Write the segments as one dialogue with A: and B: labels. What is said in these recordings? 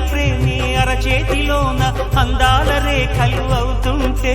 A: ప్రేమి అరచేతిలోన అందాల రేఖలు అవుతుంటే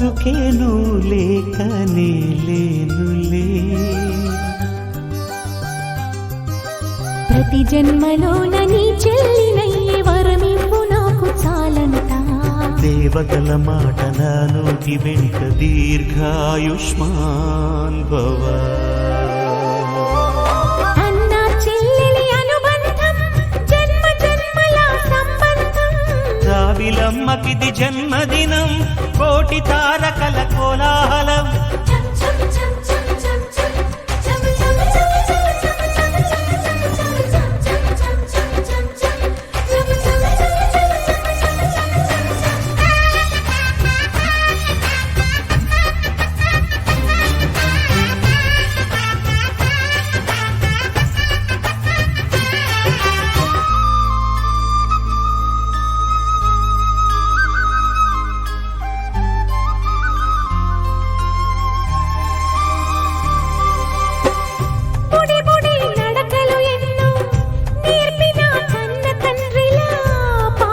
A: అందుకే నువ్వు లేక లేనులే.
B: ప్రతి జన్మలోన నీ చెల్లినయ్యే వరమివ్వు నాకు చాలంట
A: దేవతల మాట నా నోటి వెంట దీర్ఘాయుష్మాన్ భవ. రావిలమ్మకిది జన్మదినం కోటి తారకల కోలాహలం.